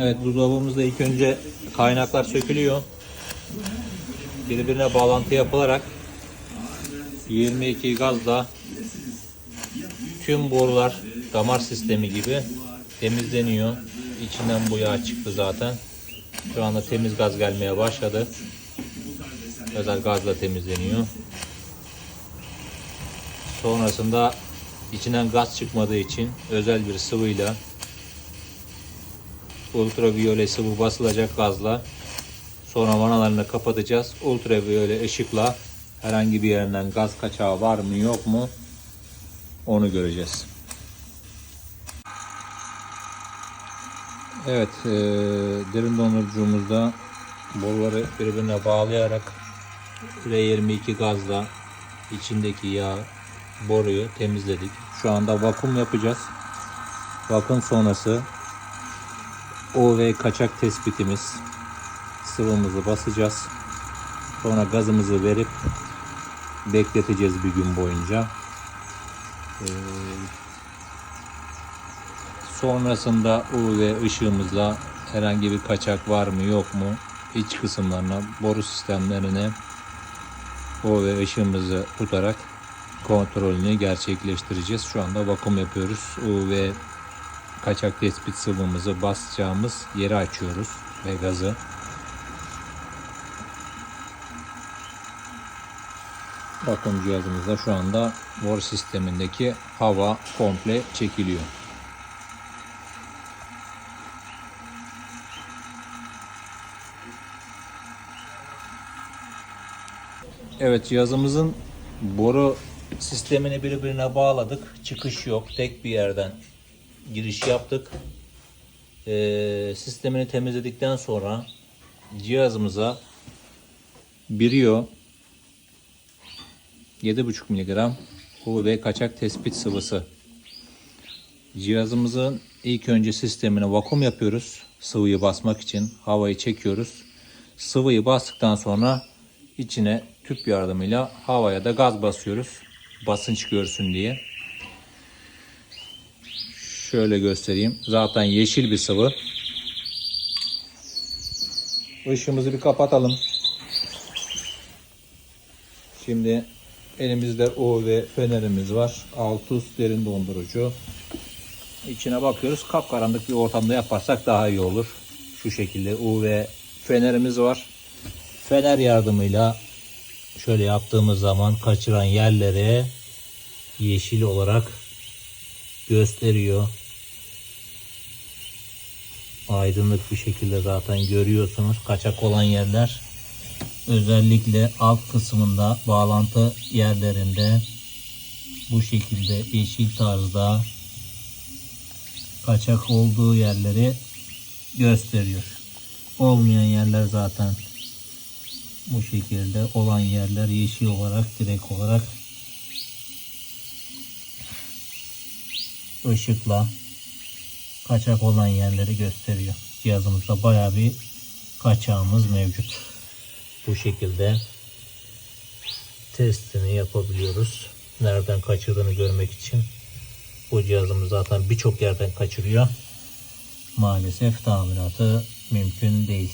Evet buzdolabımızda ilk önce kaynaklar sökülüyor. Birbirine bağlantı yapılarak 22 gazla tüm borular damar sistemi gibi temizleniyor. İçinden bu yağ çıktı zaten. Şu anda temiz gaz gelmeye başladı. Özel gazla temizleniyor. Sonrasında içinden gaz çıkmadığı için özel bir sıvıyla ultraviyole sıvı basılacak gazla sonra vanalarını kapatacağız. Ultraviyole ışıkla herhangi bir yerinden gaz kaçağı var mı yok mu onu göreceğiz. Evet, e, derin dondurucumuzda boruları birbirine bağlayarak R22 gazla içindeki yağ boruyu temizledik. Şu anda vakum yapacağız. Vakum sonrası UV kaçak tespitimiz sıvımızı basacağız. Sonra gazımızı verip bekleteceğiz bir gün boyunca. Ee, sonrasında UV ışığımızla herhangi bir kaçak var mı yok mu iç kısımlarına boru sistemlerine UV ışığımızı tutarak kontrolünü gerçekleştireceğiz. Şu anda vakum yapıyoruz. UV kaçak tespit sıvımızı basacağımız yeri açıyoruz ve gazı. Vakum cihazımızda şu anda boru sistemindeki hava komple çekiliyor. Evet cihazımızın boru sistemini birbirine bağladık. Çıkış yok. Tek bir yerden giriş yaptık. Ee, sistemini temizledikten sonra cihazımıza biriyor 7,5 mg UV kaçak tespit sıvısı. Cihazımızın ilk önce sistemine vakum yapıyoruz. Sıvıyı basmak için havayı çekiyoruz. Sıvıyı bastıktan sonra içine tüp yardımıyla havaya da gaz basıyoruz. Basınç görsün diye. Şöyle göstereyim. Zaten yeşil bir sıvı. Işığımızı bir kapatalım. Şimdi elimizde UV fenerimiz var. Altus derin dondurucu. İçine bakıyoruz. Kapkaranlık bir ortamda yaparsak daha iyi olur. Şu şekilde UV fenerimiz var. Fener yardımıyla şöyle yaptığımız zaman kaçıran yerlere yeşil olarak gösteriyor. Aydınlık bir şekilde zaten görüyorsunuz kaçak olan yerler. Özellikle alt kısmında bağlantı yerlerinde bu şekilde yeşil tarzda kaçak olduğu yerleri gösteriyor. Olmayan yerler zaten bu şekilde olan yerler yeşil olarak direkt olarak ışıkla kaçak olan yerleri gösteriyor. Cihazımızda baya bir kaçağımız mevcut. Bu şekilde testini yapabiliyoruz. Nereden kaçırdığını görmek için. Bu cihazımız zaten birçok yerden kaçırıyor. Maalesef tamiratı mümkün değil.